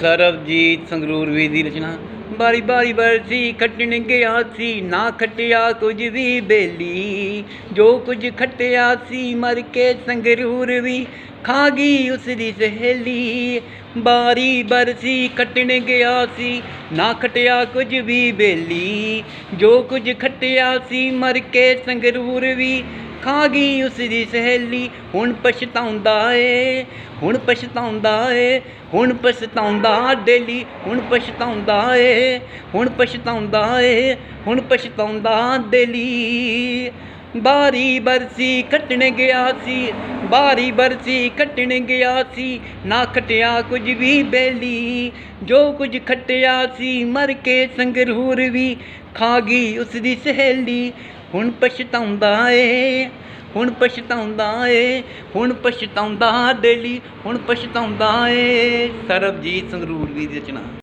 ਸਰਬਜੀਤ ਸੰਗਰੂਰ ਵੀ ਦੀ ਰਚਨਾ। ਬਾਰੀ ਬਾਰੀ ਬਰਸੀ ਖੱਟਣ ਗਿਆ ਸੀ, ਨਾ ਖੱਟਿਆ ਕੁਝ ਵੀ ਬੇਲੀ। ਜੋ ਕੁਝ ਖੱਟਿਆ ਸੀ, ਮਰ ਕੇ ਸੰਗਰੂਰ ਵੀ ਖਾ ਗਈ ਉਸ ਦੀ ਸਹੇਲੀ। ਬਾਰੀ ਬਰਸੀ ਖੱਟਣ ਗਿਆ ਸੀ, ਨਾ ਖਟਿਆ ਕੁਝ ਵੀ ਬੇਲੀ। ਜੋ ਕੁਝ ਖੱਟਿਆ ਸੀ, ਮਰ ਕੇ ਸੰਗਰੂਰ ਵੀ ਖਾ ਗਈ ਉਸ ਦੀ ਸਹੇਲੀ। ਹੁਣ ਪਛਤਾਉਂਦਾ ਏ, ਹੁਣ ਪਛਤਾਉਂਦਾ ਏ, ਹੁਣ ਪਛਤਾਉਂਦਾ ਡੇਲੀ। ਹੁਣ ਪਛਤਾਉਂਦਾ ਏ, ਹੁਣ ਪਛਤਾਉਂਦਾ ਏ, ਹੁਣ ਪਛਤਾਉਂਦਾ ਡੇਲੀ। ਬਾਰੀ ਬਰਸੀ ਖੱਟਣ ਗਿਆ ਸੀ, ਬਾਰੀ ਬਰਸੀ ਖੱਟਣ ਗਿਆ ਸੀ। ਨਾ ਖਟਿਆ ਕੁਝ ਵੀ ਬੇਲੀ, ਜੋ ਕੁਝ ਖਟਿਆ ਸੀ ਮਰ ਕੇ ਸੰਗਰੂਰ ਵੀ। ਖਾ ਗਈ ਉਸ ਦੀ ਸਹੇਲੀ ਹੁਣ ਪਛਤਾਉਂਦਾ ਏ, ਹੁਣ ਪਛਤਾਉਂਦਾ ਏ, ਹੁਣ ਪਛਤਾਉਂਦਾ ਡੇਲੀ ਹੁਣ ਪਛਤਾਉਂਦਾ ਏ। ਸਰਬਜੀਤ ਸੰਗਰੂਰ ਦੀ ਰਚਨਾ।